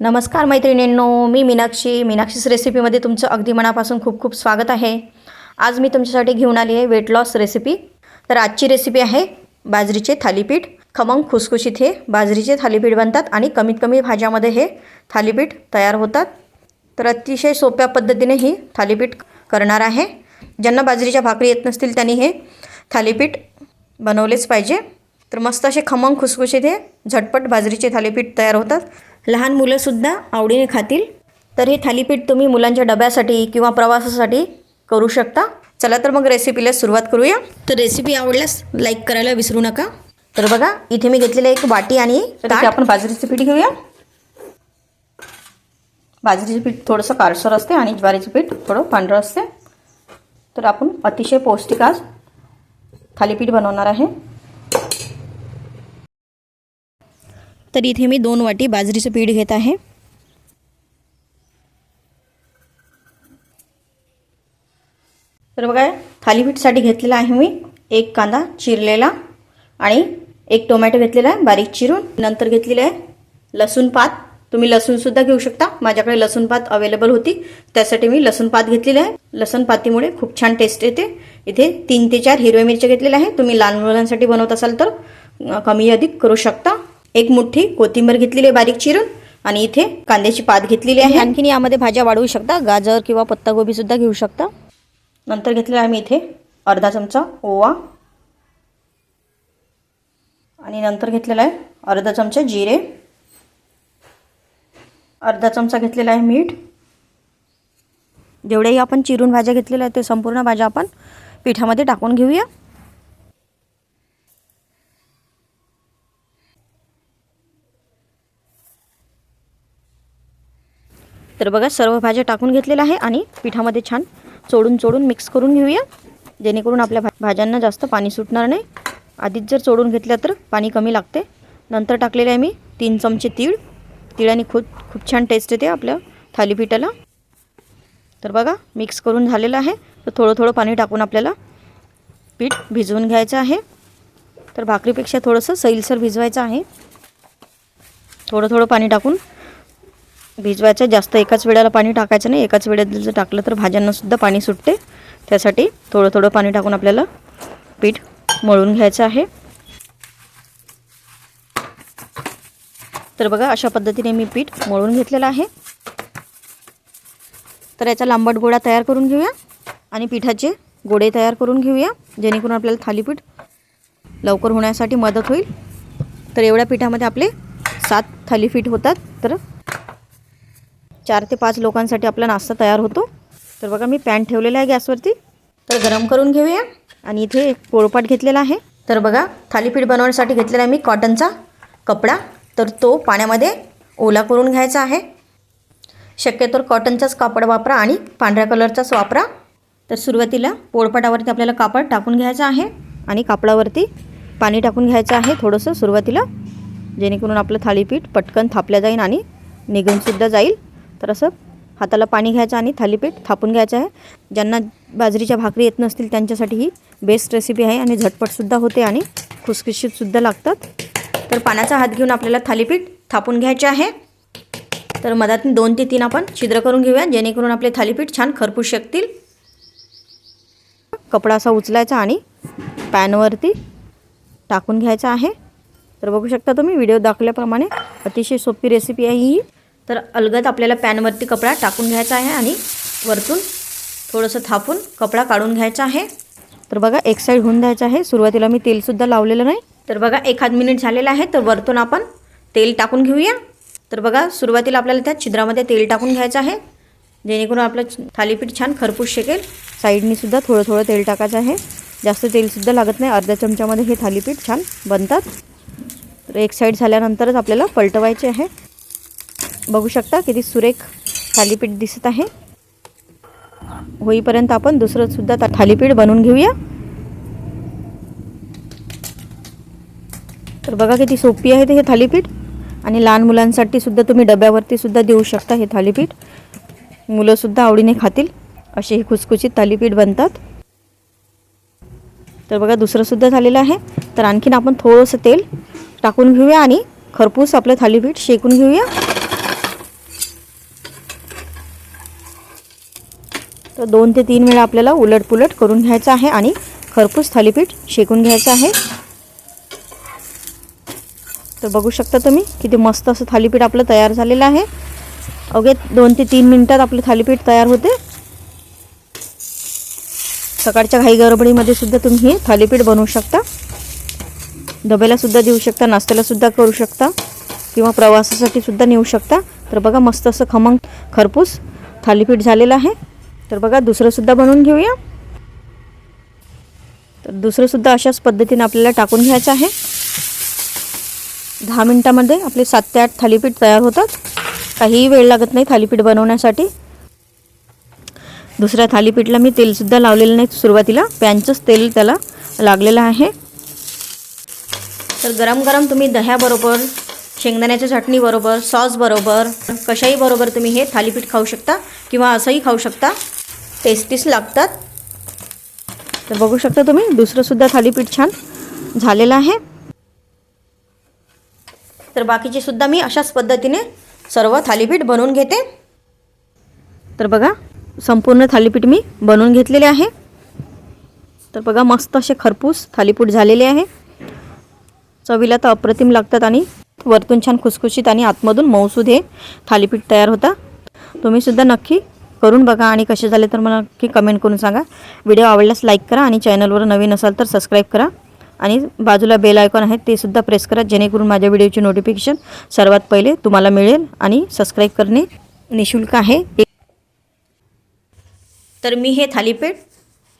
नमस्कार मैत्रिणींनो मी मीनाक्षी. मीनाक्षीस रेसिपीमध्ये तुमचं अगदी मनापासून खूप खूप स्वागत आहे. आज मी तुमच्यासाठी घेऊन आली आहे वेट लॉस रेसिपी तर आजची रेसिपी आहे बाजरीचे थालीपीठ. खमंग खुसखुशीत हे बाजरीचे थालीपीठ बनतात आणि कमीत कमी भाज्यामध्ये हे थालीपीठ तयार होतात. तर अतिशय सोप्या पद्धतीने ही थालीपीठ करणार आहे. ज्यांना बाजरीच्या भाकरी येत नसतील त्यांनी हे थालीपीठ बनवलेच पाहिजे. तर मस्त असे खमंग खुसखुशीत हे झटपट बाजरीचे थालीपीठ तयार होतात. लहान मुलंसुद्धा आवडीने खातील. तर हे थालीपीठ तुम्ही मुलांच्या डब्यासाठी किंवा प्रवासासाठी करू शकता. चला तर मग रेसिपीला सुरुवात करूया. तर रेसिपी आवडल्यास लाईक करायला विसरू नका. तर बघा इथे मी घेतलेलं एक वाटी आणि. आपण बाजरीचं पीठ घेऊया. बाजरीचं पीठ थोडंसं काळसर असते आणि ज्वारीचं पीठ थोडं पांढरं असते. तर आपण अतिशय पौष्टिक आज थालीपीठ बनवणार आहे. तर इथे मी दोन वाटी बाजरीचं पीठ घेत आहे. तर बघा थालीपीठसाठी घेतलेला आहे मी एक कांदा चिरलेला आणि एक टोमॅटो घेतलेला आहे बारीक चिरून. नंतर घेतलेला आहे लसूण पात. तुम्ही लसूणसुद्धा घेऊ शकता. माझ्याकडे लसूण पात अवेलेबल होती. त्यासाठी मी लसूण पात घेतलेली आहे. लसूण पातीमुळे खूप छान टेस्ट येते. इथे तीन ते चार हिरव्या मिरच्या घेतलेल्या आहे तुम्ही लहान मुलांसाठी बनवत असाल तर कमी अधिक करू शकता. एक मुठ्ठी कोथिंबीर घेतलेली आहे बारीक चिरून आणि इथे कांद्याची पात घेतलेली आहे. आणखीन यामध्ये भाज्या वाढवू शकता? गाजर किंवा पत्तागोबी सुद्धा घेऊ शकता? नंतर घेतलेला आहे मी इथे अर्धा चमचा ओवा. आणि नंतर घेतलेला आहे अर्धा चमचा जिरे. अर्धा चमचा घेतलेला आहे मीठ. जेवढेही आपण चिरून भाज्या घेतलेल्या आहेत ते संपूर्ण भाज्या आपण पिठामध्ये टाकून घेऊया. तर बघा सर्व भाज्या टाकून घेतलेल्या आहे आणि पिठामध्ये छान चोडून चोडून मिक्स करून घेऊया. जेणेकरून आपल्या भा भाज्यांना जास्त पाणी सुटणार नाही. आधीच जर चोडून घेतल्या तर पाणी कमी लागते. नंतर टाकलेले आहे मी तीन चमचे तीळ. तिळाने खूप खूप छान टेस्ट येते आपल्या थालीपीठाला. तर बघा मिक्स करून झालेलं आहे. तर थोडं थोडं पाणी टाकून आपल्याला पीठ भिजवून घ्यायचं आहे. तर भाकरीपेक्षा थोडंसं सैलसर भिजवायचं आहे. थोडं थोडं पाणी टाकून भिजवायचं. जास्त एकाच वेळेला पाणी टाकायचं नाही. एकाच वेळेत जर टाकलं तर भाज्यांनासुद्धा पाणी सुटते. त्यासाठी थोडं थोडं पाणी टाकून आपल्याला पीठ मळून घ्यायचं आहे. तर बघा अशा पद्धतीने मी पीठ मळून घेतलेलं आहे. तर याचा लांबट गोळा तयार करून घेऊया आणि पिठाचे गोडे तयार करून घेऊया जेणेकरून आपल्याला थालीपीठ लवकर होण्यासाठी मदत होईल. तर एवढ्या पिठामध्ये आपले सात थालीपीठ होतात. तर चार ते पाच लोकांसाठी आपला नाश्ता तयार होतो. तर बघा मी पॅन ठेवलेला आहे गॅसवरती. तर गरम करून घेऊया. आणि इथे एक पोळपाट घेतलेला आहे. तर बघा थालीपीठ बनवण्यासाठी घेतलेला आहे मी कॉटनचा कपडा. तर तो पाण्यामध्ये ओला करून घ्यायचा आहे. शक्यतोर कॉटनचाच कापड वापरा आणि पांढऱ्या कलरचाच वापरा. तर सुरुवातीला पोळपाटावरती आपल्याला कापड टाकून घ्यायचं आहे आणि कापडावरती पाणी टाकून घ्यायचं आहे थोडंसं सुरुवातीला. जेणेकरून आपलं थालीपीठ पटकन थापल्या जाईल आणि निघूनसुद्धा जाईल. तर असं हाताला पाणी घ्यायचं आणि थालीपीठ थापून घ्यायचं आहे. ज्यांना बाजरीच्या भाकरी येत नसतील त्यांच्यासाठी ही बेस्ट रेसिपी आहे आणि झटपटसुद्धा होते आणि खुसखुशीतसुद्धा लागतात. तर पाण्याचा हात घेऊन आपल्याला थालीपीठ थापून घ्यायचे आहे. तर मधात दोन ते तीन आपण छिद्र करून घेऊया जेणेकरून आपले थालीपीठ छान खरपू शकतील. कपडा असा उचलायचा आणि पॅनवरती टाकून घ्यायचा आहे. तर बघू शकता तुम्ही व्हिडिओ दाखवल्याप्रमाणे अतिशय सोपी रेसिपी आहे ही. तर अलगद आपल्याला पॅनवरती कपडा टाकून घ्यायचा आहे आणि वरतून थोडंसं थापून कपडा काढून घ्यायचा आहे. तर बघा एक साईड होऊन द्यायचं आहे. सुरुवातीला मी तेलसुद्धा लावलेलं नाही. तर बघा एखाद मिनिट झालेलं आहे. तर वरतून आपण तेल टाकून घेऊया. तर बघा सुरुवातीला आपल्याला त्या छिद्रामध्ये तेल टाकून घ्यायचं आहे. जेणेकरून आपलं थालीपीठ छान खरपूस शेकेल. साईडनीसुद्धा थोडं थोडं तेल टाकायचं आहे. जास्त तेलसुद्धा लागत नाही. अर्ध्या चमच्यामध्ये हे थालीपीठ छान बनतात. तर एक साईड झाल्यानंतरच आपल्याला पलटवायचे आहे. बघू शकता किती सुरेख थालीपीठ दिसत आहे. होईपर्यंत आपण दुसरं सुद्धा थालीपीठ बनवून घेऊया. तर बघा किती सोपी आहे ते हे थालीपीठ. आणि लहान मुलांसाठी सुद्धा तुम्ही डब्यावरती सुद्धा देऊ शकता हे थालीपीठ. मुलंसुद्धा आवडीने खातील. असे हे खुसखुशीत थालीपीठ बनतात. तर बघा दुसरंसुद्धा झालेलं आहे. तर आणखीन आपण थोडंसं तेल टाकून घेऊया आणि खरपूस आपलं थालीपीठ शेकून घेऊया. तर दोन ते तीन वेळा आपल्याला उलटपुलट करून घ्यायचं आहे आणि खरपूस थालीपीठ शेकून घ्यायचं आहे. तर बघू शकता तुम्ही किती मस्त असं थालीपीठ आपलं तयार झालेलं आहे. अवघे दोन ते तीन मिनटात आपलं थालीपीठ तयार होते. सकाळच्या घाई गडबडीमध्ये सुद्धा तुम्ही हे थालीपीठ बनवू शकता. डब्यालासुद्धा देऊ शकता नाश्त्याला सुद्धा करू शकता किंवा प्रवासासाठी सुद्धा नेऊ शकता. तर बघा मस्त असं खमंग खरपूस थालीपीठ झालेलं आहे. तर बघा दुसरंसुद्धा बनवून घेऊया. तर दुसरंसुद्धा अशाच पद्धतीने आपल्याला टाकून घ्यायचं आहे. दहा मिनटामध्ये आपले सात ते आठ थालीपीठ तयार होतात. काहीही वेळ लागत नाही थालीपीठ बनवण्यासाठी. दुसऱ्या थालीपीठला मी तेलसुद्धा लावलेलं नाही सुरुवातीला. पॅनचंच तेल त्याला लागलेलं आहे. तर गरम गरम तुम्ही दह्याबरोबर शेंगदाण्याच्या चटणीबरोबर सॉसबरोबर कशाही बरोबर तुम्ही हे थालीपीठ खाऊ शकता किंवा असंही खाऊ शकता. टेस्टीच लागतात. तर बघू शकता तुम्ही दुसरंसुद्धा थालीपीठ छान झालेलं आहे. तर बाकीचे सुद्धा मी अशाच पद्धतीने सर्व थालीपीठ बनवून घेते. तर बघा संपूर्ण थालीपीठ मी बनवून घेतलेले आहे. तर बघा मस्त असे खरपूस थालीपीठ झालेले आहे. चवीला तर अप्रतिम लागतात आणि वरतून छान खुसखुशीत आणि आतमधून मऊसूद हे थालीपीठ तयार होता. तुम्हीसुद्धा नक्की करून बघा आणि कसे झाले तर मला नक्की कमेंट करून सांगा. व्हिडिओ आवडल्यास लाईक करा आणि चॅनलवर नवीन असाल तर सबस्क्राईब करा. आणि बाजूला बेल आयकॉन आहे ते सुद्धा प्रेस करा. जेणेकरून माझ्या व्हिडिओची नोटिफिकेशन सर्वात पहिले तुम्हाला मिळेल आणि सबस्क्राईब करणे निशुल्क आहे. तर मी हे थालीपीठ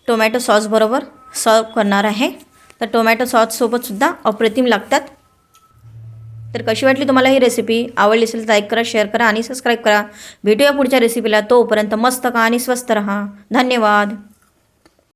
टोमॅटो सॉसबरोबर सर्व करणार आहे. तर टोमॅटो सॉससोबतसुद्धा अप्रतिम लागतात. तर कशी वाटली तुम्हाला ही रेसिपी आवडली असेल तर लाईक करा शेअर करा आणि सबस्क्राईब करा. भेटूया पुढच्या रेसिपीला तोपर्यंत मस्त का आणि स्वस्त रहा. धन्यवाद.